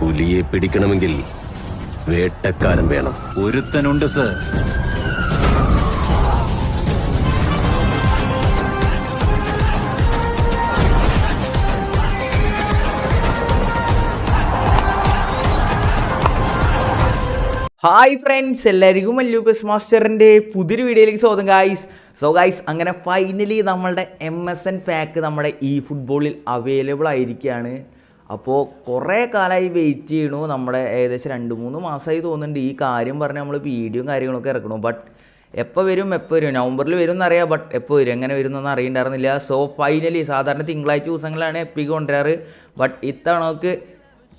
പുലിയെ പിടിക്കണമെങ്കിൽ വേട്ടക്കാരൻ വേണം. ഒരുത്തനുണ്ട് sir. Hi friends എല്ലാവർക്കും മല്ലൂപ്പസ് മാസ്റ്ററിന്റെ പുതിയൊരു വീഡിയോയിലേക്ക് സ്വാഗതം ഗായ്സ് സോ ഗായ്സ് അങ്ങനെ ഫൈനലി നമ്മളുടെ എം എസ് എൻ പാക്ക് നമ്മുടെ ഈ ഫുട്ബോളിൽ അവൈലബിൾ ആയിരിക്കുകയാണ്. അപ്പോൾ കുറേ കാലമായി വെയിറ്റ് ചെയ്യണു. നമ്മുടെ ഏകദേശം രണ്ട് മൂന്ന് മാസമായി തോന്നുന്നുണ്ട്. ഈ കാര്യം പറഞ്ഞ് നമ്മൾ വീഡിയോയും കാര്യങ്ങളൊക്കെ ഇറക്കണു. ബട്ട് എപ്പോൾ വരും എപ്പോൾ വരും? നവംബറിൽ വരും എന്നറിയാം ബട്ട് എപ്പോൾ വരും? എങ്ങനെ വരും എന്നൊന്നും അറിയണ്ടായിരുന്നില്ല. സോ ഫൈനലി സാധാരണ തിങ്കളാഴ്ച ദിവസങ്ങളിലാണ് എപ്പി കൊണ്ടുവരാറ്. ബട്ട് ഇത്തവണ നമുക്ക്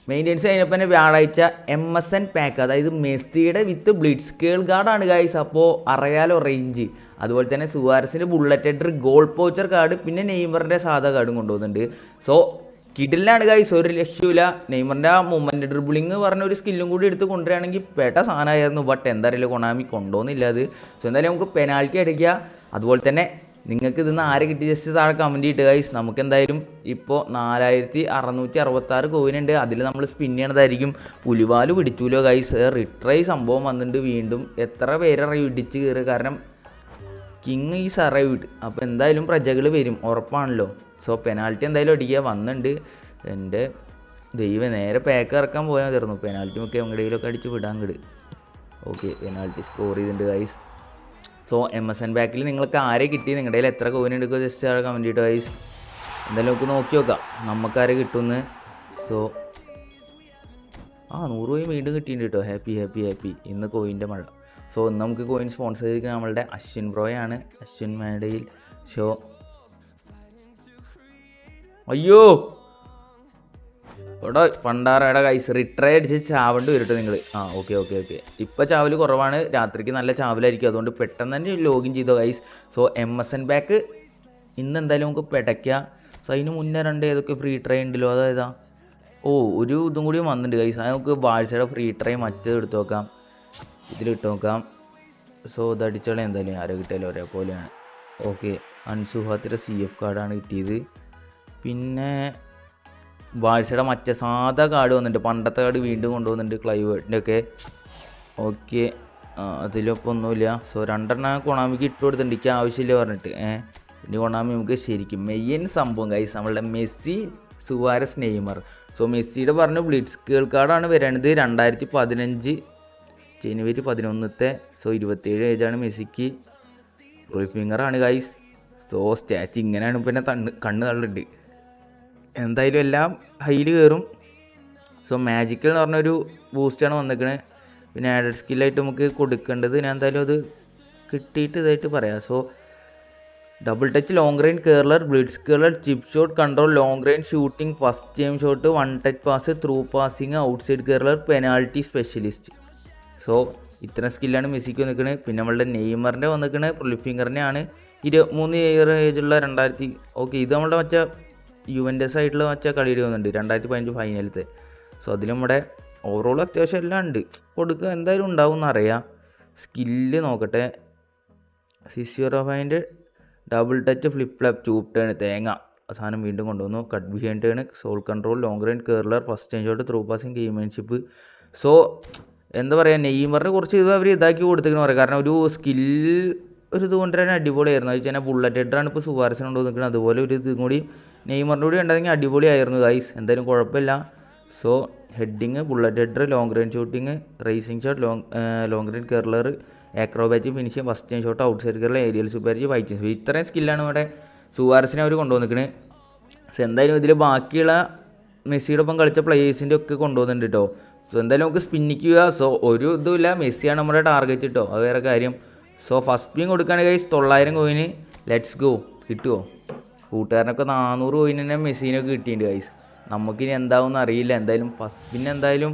മെയിന്റെനൻസ് കഴിഞ്ഞപ്പോൾ തന്നെ വ്യാഴാഴ്ച എം എസ് എൻ പാക്ക് അതായത് മെസ്സിയുടെ വിത്ത് ബ്ലിഡ്സ് കേൾ കാർഡാണ് ഗൈസ് അപ്പോൾ അറിയാലോ റേഞ്ച് അതുപോലെ തന്നെ സുവാരസിന്റെ bullet header goal poacher card പിന്നെ നെയ്മറിന്റെ സാധാ കാർഡും കൊണ്ടുപോകുന്നുണ്ട് സോ കിഡിലാണ് ഗൈസ് ഒരു ലക്ഷ്യമില്ല നെയ്മറിന്റെ ആ മൂമെന്റ് ഡ്രിബിളിങ് പറഞ്ഞ ഒരു സ്കില്ലും കൂടി എടുത്ത് കൊണ്ടുവരികയാണെങ്കിൽ പേട്ട സാധനമായിരുന്നു. ബട്ട് എന്താ അറിയില്ല കൊണാമി കൊണ്ടുപോകുന്നില്ല അത്. സോ എന്തായാലും നമുക്ക് പെനാൽറ്റി അടിക്കുക. അതുപോലെ തന്നെ നിങ്ങൾക്ക് ഇതിന്ന് ആരെ കിട്ടി? ജസ്റ്റ് താഴെ കമന്റ് ചെയ്തിട്ട് ഗൈസ് നമുക്ക് എന്തായാലും ഇപ്പോൾ നാലായിരത്തി അറുന്നൂറ്റി അറുപത്താറ് കോയിനുണ്ട് അതിൽ നമ്മൾ സ്പിൻ ചെയ്യണതായിരിക്കും. പുലിവാൽ പിടിച്ചൂലോ ഗൈസ് റിട്രൈ സംഭവം വന്നിട്ടുണ്ട്. വീണ്ടും എത്ര പേരെ ഇടിച്ച് കയറുക കാരണം കിങ് ഈസ് അറൈവ്ഡ് അപ്പോൾ എന്തായാലും പ്രജകൾ വരും ഉറപ്പാണല്ലോ. സോ പെനാൽറ്റി എന്തായാലും അടിക്കുക. വന്നിട്ടുണ്ട് എന്റെ ദൈവം നേരെ പാക്ക് ഇറക്കാൻ പോയാൽ തീർന്നു പെനാൽറ്റി ഒക്കെ എവിടെയെങ്കിലുമൊക്കെ അടിച്ച് വിടാൻ കിട് ഓക്കെ പെനാൽറ്റി സ്കോർ ചെയ്തിട്ടുണ്ട് guys so M S N ബാക്കിൽ നിങ്ങൾക്ക് ആരെ കിട്ടി? നിങ്ങളുടെ കയ്യിൽ എത്ര കോയിൻ എടുക്കുക ജസ്റ്റ് ആ കമന്റ് ഗൈസ് എന്തായാലും നമുക്ക് നോക്കി നോക്കാം. നമുക്കാരെ കിട്ടുമെന്ന് സോ ആ നൂറ് കോയിൻ വീണ്ടും കിട്ടിയിട്ടുണ്ട് കേട്ടോ ഹാപ്പി ഹാപ്പി ഹാപ്പി ഇന്ന് കോയിന്റെ മഴ. സോ നമുക്ക് കോയിൻ സ്പോൺസർ ചെയ്തിരിക്കുന്നത് നമ്മളുടെ അശ്വിൻ ബ്രോയാണ് അശ്വിൻ മേഡയിൽ ഷോ അയ്യോ! ഇവിടെ പണ്ടാറയുടെ കൈസ് റിട്രൈ അടിച്ച് ചാവേണ്ടി വരട്ടെ നിങ്ങൾ ആ ഓക്കെ ഓക്കെ ഓക്കെ ഇപ്പം ചാവൽ കുറവാണ്. രാത്രിക്ക് നല്ല ചാവലായിരിക്കും. അതുകൊണ്ട് പെട്ടെന്ന് തന്നെ ലോഗിൻ ചെയ്തോ guys so M S N back ഇന്ന് എന്തായാലും നമുക്ക് പെടയ്ക്കുക സോ അതിന് മുന്നേ രണ്ട് ഏതൊക്കെ ഫ്രീ ട്രൈ ഉണ്ടല്ലോ? അതായതാ ഓ ഒരു ഇതും കൂടി വന്നിട്ടുണ്ട് കൈസ് അത് നമുക്ക് ബാഴ്സയുടെ ഫ്രീ ട്രൈ മറ്റേത് എടുത്തു നോക്കാം. ഇതിലിട്ട് നോക്കാം. സോ ഇത് അടിച്ചോളെ എന്തായാലും ആരോ കിട്ടിയാലും ഒരേപോലെയാണ്. ഓക്കെ അൻസുഹാത്തിന്റെ സി എഫ് കാർഡാണ് കിട്ടിയത്. പിന്നെ ബാഴ്സയുടെ മറ്റേ സാധാ കാർഡ് വന്നിട്ടുണ്ട്. പണ്ടത്തെ കാർഡ് വീണ്ടും കൊണ്ടുവന്നിട്ടുണ്ട് ക്ലൈവേർഡിന്റെ ഒക്കെ ഓക്കെ അതിലൊപ്പം ഒന്നുമില്ല സോ രണ്ടെണ്ണം കൊണാമിക്ക് ഇട്ട് കൊടുത്തിട്ടുണ്ട്. എനിക്ക് ആവശ്യമില്ല പറഞ്ഞിട്ട്. ഏഹ് ഇനി കൊണാമി നമുക്ക് ശരിക്കും മെയിൻ സംഭവം കൈസ് നമ്മളുടെ മെസ്സി സുവാരസ് നെയ്മർ. സോ മെസ്സിയുടെ പറഞ്ഞ ബ്ലിറ്റ്സ് കേൾ കാർഡാണ് വരണത് രണ്ടായിരത്തി പതിനഞ്ച് ജനുവരി പതിനൊന്നത്തെ സോ ഇരുപത്തേഴ് ഏജാണ് മെസ്സിക്ക്. ഫിംഗറാണ് ഗൈസ് സോ സ്റ്റാച്ച് ഇങ്ങനെയാണ് പിന്നെ തണ്ണ് കണ്ണ് തള്ളിട്ട് എന്തായാലും എല്ലാം ഹൈയിൽ കയറും. സോ മാജിക്കൽ എന്ന് പറഞ്ഞൊരു ബൂസ്റ്റാണ് വന്നിരിക്കുന്നത് പിന്നെ ആഡഡ് സ്കില്ലായിട്ട് നമുക്ക് കൊടുക്കേണ്ടത് ഞാൻ എന്തായാലും അത് കിട്ടിയിട്ട് ഇതായിട്ട് പറയാം. So double touch long range curler blitz curler chip shot control long range shooting first time shot one touch pass through passing outside curler penalty specialist so ഇത്ര സ്കില്ലാണ് മെസ്സിക്ക് നിൽക്കുന്നത് പിന്നെ നമ്മളുടെ നെയ്മറിന്റെ വന്നിരിക്കുന്നത് പ്രൊലിഫിംഗറിനെയാണ് ഇരുപത്തിമൂന്ന് ഇയർ ഏജുള്ള രണ്ടായിരത്തി ഓക്കെ ഇത് നമ്മുടെ മറ്റേ യുവന്റസ് ആയിട്ടുള്ള മറ്റേ കളിയിൽ വന്നിട്ടുണ്ട് രണ്ടായിരത്തി പതിനഞ്ച് ഫൈനലത്തെ സോ അതിൽ നമ്മുടെ ഓവറോൾ അത്യാവശ്യം എല്ലാം ഉണ്ട്. കൊടുക്കുക എന്തായാലും ഉണ്ടാവും എന്നറിയാം സ്കില്ല് നോക്കട്ടെ. സിസിയോറോഫൈന്റെ double touch flip flap tube turn തേങ്ങ. സാധനം വീണ്ടും കൊണ്ടുവന്നു. Cut behind turn sole control long range curler first change out through passing gamesmanship so എന്താ പറയുക നെയ്മറിനെ കുറച്ച് ഇത് അവർ ഇതാക്കി കൊടുത്തേക്കണെന്ന് പറയാം കാരണം ഒരു സ്കിൽ ഒരു ഇത് കൊണ്ടുവരാൻ അടിപൊളിയായിരുന്നു. അത് വെച്ചാൽ ബുള്ളറ്റ് ഹെഡറാണ് ഇപ്പോൾ സുവാരസിന് കൊണ്ട് നിൽക്കുന്നത് അതുപോലെ ഒരു ഇതും കൂടി നെയ്മറിന്റെ കൂടി ഉണ്ടെങ്കിൽ അടിപൊളിയായിരുന്നു ഗൈസ് എന്തായാലും കുഴപ്പമില്ല. So heading bullet header long range shooting racing shot long long range curler acrobat finishing first time shot outside curler aerial സൂപ്പർജി വൈറ്റ് ഇത്രയും സ്കില്ലാണ് ഇവിടെ സുവാരസിനെ അവർ കൊണ്ടുവന്നിരിക്കുന്നത് സോ എന്തായാലും ഇതിൽ ബാക്കിയുള്ള മെസ്സിയുടെ ഒപ്പം കളിച്ച പ്ലേയേഴ്സിന്റെ ഒക്കെ കൊണ്ടുവന്നിട്ടുണ്ട് കേട്ടോ സോ എന്തായാലും നമുക്ക് സ്പിന്നിക്കുക സോ ഒരു ഇതുമില്ല. മെസ്സിയാണ് നമ്മുടെ ടാർഗറ്റ് കേട്ടോ അത് വേറെ കാര്യം. സോ ഫസ്റ്റ് സ്പിൻ കൊടുക്കുകയാണെങ്കിൽ ഗൈസ് തൊള്ളായിരം കോയിന് ലെറ്റ്സ് ഗോ കിട്ടുമോ കൂട്ടുകാരനൊക്കെ നാനൂറ് കോയിന് തന്നെ മെസ്സീനൊക്കെ കിട്ടിയിട്ടുണ്ട് ഗൈസ് നമുക്കിനി എന്താവും അറിയില്ല എന്തായാലും ഫസ്റ്റ് പിന്നെ എന്തായാലും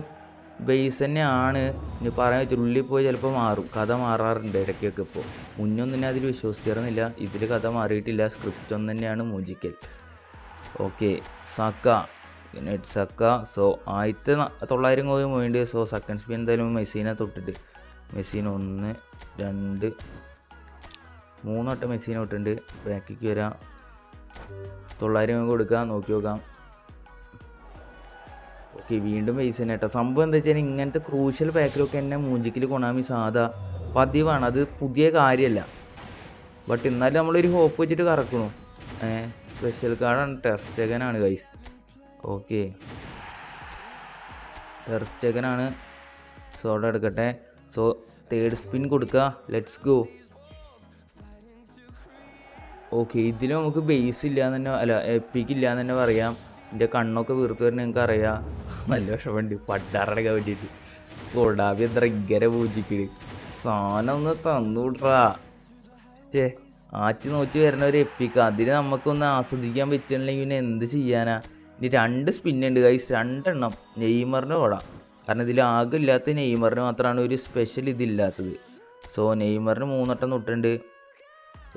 ബേസ് തന്നെയാണ്. ഇനി പറയാൻ പറ്റും ഉള്ളിൽ പോയി ചിലപ്പോൾ മാറും. കഥ മാറാറുണ്ട് ഇടയ്ക്കൊക്കെ ഇപ്പോൾ മുന്നൊന്നും തന്നെ അതിൽ വിശ്വസിച്ചിരുന്നില്ല. ഇതിൽ കഥ മാറിയിട്ടില്ല. സ്ക്രിപ്റ്റ് ഒന്ന് തന്നെയാണ് മൂജിക്കൽ ഓക്കെ സക്ക. നെറ്റ് സക്ക സോ ആദ്യത്തെ തൊള്ളായിരം കോയും വേണ്ടി. സോ സെക്കൻഡ് സ്പിൻ എന്തായാലും മെസ്സിനെ തൊട്ടിട്ട്. മെസ്സിന് ഒന്ന് രണ്ട് മൂന്ന് വട്ടം മെസ്സിനെ തൊട്ടുണ്ട് ബാക്കിക്ക് വരാം. തൊള്ളായിരം കോയിൻ കൊടുക്കാം. നോക്കി നോക്കാം. ഓക്കെ വീണ്ടും പൈസ തന്നെ കേട്ടോ. സംഭവം എന്താ വെച്ചാൽ ഇങ്ങനത്തെ ക്രൂഷ്യൽ പാക്കിലൊക്കെ എന്നെ മൂഞ്ചിക്കിൽ കൊണാമി സാധാ പതിവാണ്. അത് പുതിയ കാര്യമല്ല ബട്ട് എന്നാലും നമ്മളൊരു ഹോപ്പ് വെച്ചിട്ട് കറക്കണു. സ്പെഷ്യൽ കാർഡാണ് ടെസ്റ്റകനാണ് ഗൈസ് ഓക്കെ. ടെർസ്റ്റകനാണ് സോഡ എടുക്കട്ടെ. സോ തേർഡ് സ്പിൻ കൊടുക്കുക ലെറ്റ്സ് ഗോ ഓക്കെ ഇതിൽ നമുക്ക് ബേസ് ഇല്ല എന്ന് തന്നെ അല്ല എപ്പിക്ക് ഇല്ല എന്ന് തന്നെ പറയാം. എന്റെ കണ്ണൊക്കെ വീർത്ത് വരുന്ന നിങ്ങൾക്ക് അറിയാം. നല്ല വിഷമമുണ്ട്. പട്ടാറടക്കാൻ വേണ്ടിയിട്ട്. കൊടാവി എത്ര ഇങ്ങനെ പൂജിക്കൽ സാധനം ഒന്ന് തന്നൂട്രാ ഏ ആച്ചി നോക്കി വരുന്ന ഒരു എപ്പിക്ക് അതിന് നമുക്കൊന്ന് ആസ്വദിക്കാൻ പറ്റണില്ലെങ്കിൽ പിന്നെ എന്ത് ചെയ്യാനാ? ഇനി രണ്ട് സ്പിൻ ഉണ്ട് ഗൈസ് രണ്ടെണ്ണം നെയ്മറിന് ഓടാം കാരണം ഇതിൽ ആകെ ഇല്ലാത്ത നെയ്മറിന് മാത്രമാണ് ഒരു സ്പെഷ്യൽ ഇതില്ലാത്തത് സോ നെയ്മറിന് മൂന്നെട്ടം തൊട്ടുണ്ട്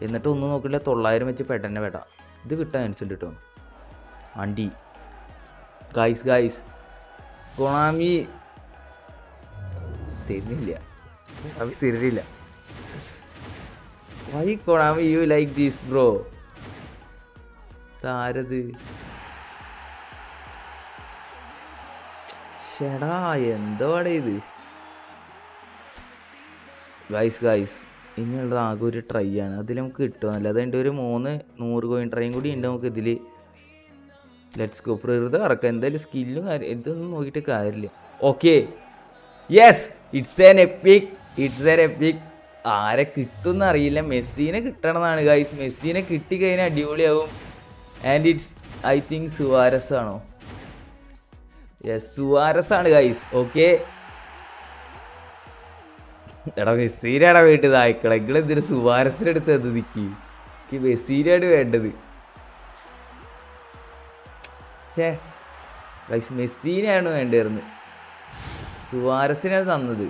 എന്നിട്ട് ഒന്നും നോക്കില്ല തൊള്ളായിരം വെച്ച് പെട്ടെന്നെ വേട്ട ഇത് കിട്ടാൻ ചാൻസ് ഉണ്ട് കേട്ടോ അണ്ടി. ഗൈസ് ഗൈസ് കൊണാമി തരുന്നില്ല. കൊണാമി തരുന്നില്ല. Why Konami you like these bro താരത് ഷെടാ എന്തോടെ ഇത്? ഗൈസ് ഗൈസ് ഇനിയുള്ളത് ആകെ ഒരു ട്രൈ ആണ്. അതിൽ നമുക്ക് കിട്ടുമെന്നല്ല അതിന്റെ ഒരു മൂന്ന് നൂറ് കോയിൻ ട്രൈയും കൂടി ഉണ്ട് നമുക്ക് ഇതിൽ ലെറ്റ്സ് ഗോ വെറുതെ ഇറക്കാം എന്തായാലും സ്കില്ലും കാര്യം ഇതൊന്നും നോക്കിയിട്ട് കാര്യമില്ല. Okay yes it's an epic it's an epic ആരെ കിട്ടുമെന്ന് അറിയില്ല. മെസ്സീനെ കിട്ടണമെന്നാണ് ഗൈസ് മെസ്സിനെ കിട്ടിക്കഴിഞ്ഞാൽ അടിപൊളിയാവും. And it's I think Suarez ആണോ യെസ് സുവാരസ് ആണ് ഗൈസ് ഓക്കെ എടാ മെസ്സീരാടാ വേണ്ടത് ആയിക്കള നിങ്ങൾ എന്തിനു സുവാരസിന്റെ അടുത്ത് എന്ത് നിൽക്കി എനിക്ക് മെസ്സീനാണ് വേണ്ടത്. ഗൈസ് മെസ്സീനെയാണ് വേണ്ടിയിരുന്നത് സുവാരസിനാണ് തന്നത്.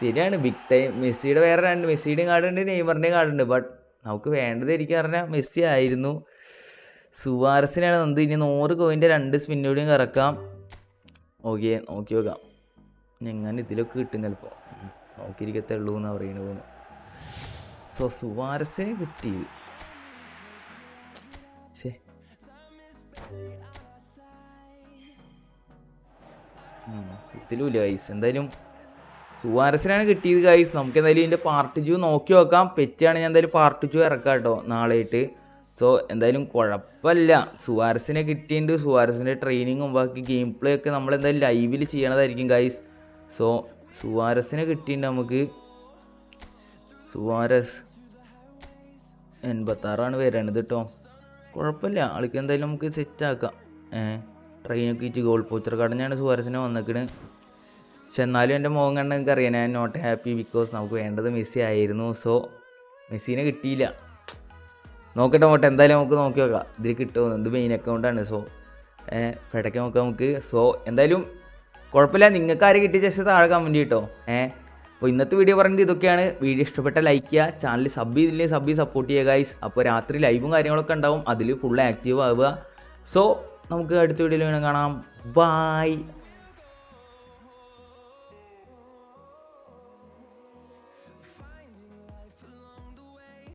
ശരിയാണ്. ബിഗ് ടൈം മെസ്സിയുടെ വേറെ രണ്ട് മെസ്സിയുടെയും കാർഡുണ്ട് നെയ്മറിന്റെയും കാർഡുണ്ട്. ബട്ട് നമുക്ക് വേണ്ടത് എനിക്ക് പറഞ്ഞാൽ മെസ്സി ആയിരുന്നു. സുവാരസിനാണ് തന്നത്. ഇനി നൂറ് കോയിന്റെ രണ്ട് സ്പിന്നോടെയും കറക്കാം. ഓക്കെ നോക്കി നോക്കാം. എങ്ങനെ ഇതിലൊക്കെ കിട്ടും ചിലപ്പോൾ നോക്കിയിരിക്കത്തേ ഉള്ളൂ എന്നാണ് പറയുന്നത് പോകുന്നു സോ സുവാരസിനെ കിട്ടി ഇതിലുമില്ല ഗൈസ് എന്തായാലും സുവാരസിനാണ് കിട്ടിയത് ഗൈസ് നമുക്ക് എന്തായാലും ഇതിന്റെ പാർട്ട് ടു നോക്കി നോക്കാം. പെറ്റാണ് ഞാൻ എന്തായാലും പാർട്ട് ടു ഇറക്കാം കേട്ടോ നാളെയായിട്ട്. സോ എന്തായാലും കുഴപ്പമില്ല. സുവാരസിനെ കിട്ടിയിട്ടുണ്ട്. സുവാരസിന്റെ ട്രെയിനിങ്ങും ബാക്കി ഗെയിം പ്ലേ ഒക്കെ നമ്മൾ എന്തായാലും ലൈവിൽ ചെയ്യണതായിരിക്കും ഗൈസ് സോ സുവാരസിനെ കിട്ടിയിട്ടുണ്ട് നമുക്ക്. സുവാരസ് എൺപത്താറാണ് വരണത് കേട്ടോ കുഴപ്പമില്ല. ആൾക്ക് എന്തായാലും നമുക്ക് സെറ്റ് ആക്കാം. ഏഹ് ട്രെയിനൊക്കെ ഇച്ച് ഗോൾ പോച്ചർ കടഞ്ഞാണ് സുവാരസിനെ വന്നേക്കണ്. പക്ഷെ എന്നാലും എന്റെ മുഖം കണ്ട് നിങ്ങൾക്ക് അറിയാം ഞാൻ നോട്ട് ഹാപ്പി ബിക്കോസ് നമുക്ക് വേണ്ടത് മെസ്സി ആയിരുന്നു. സോ മെസ്സിനെ കിട്ടിയില്ല. നോക്കട്ടെ നോക്കട്ടെ എന്തായാലും നമുക്ക് നോക്കി നോക്കാം. ഇതിൽ കിട്ടുമോ? ഇത് മെയിൻ അക്കൗണ്ടാണ് സോ ഇടയ്ക്ക് നോക്കാം നമുക്ക്. സോ എന്തായാലും കുഴപ്പമില്ല. നിങ്ങൾക്ക് ആര് കിട്ടിയ ജസ്റ്റ് താഴെ കമന്റ് കിട്ടോ ഏഹ് അപ്പോൾ ഇന്നത്തെ വീഡിയോ പറയുന്നത് ഇതൊക്കെയാണ്. വീഡിയോ ഇഷ്ടപ്പെട്ട ലൈക്ക് ചെയ്യുക. ചാനൽ സബ് ചെയ്തില്ലെങ്കിൽ സബ് ചെയ്ത് സപ്പോർട്ട് ചെയ്യുക ഗൈസ് അപ്പോൾ രാത്രി ലൈവും കാര്യങ്ങളൊക്കെ ഉണ്ടാവും. അതിൽ ഫുൾ ആക്റ്റീവ് ആവുക. സോ നമുക്ക് അടുത്ത വീഡിയോയിൽ കാണാം. ബായ്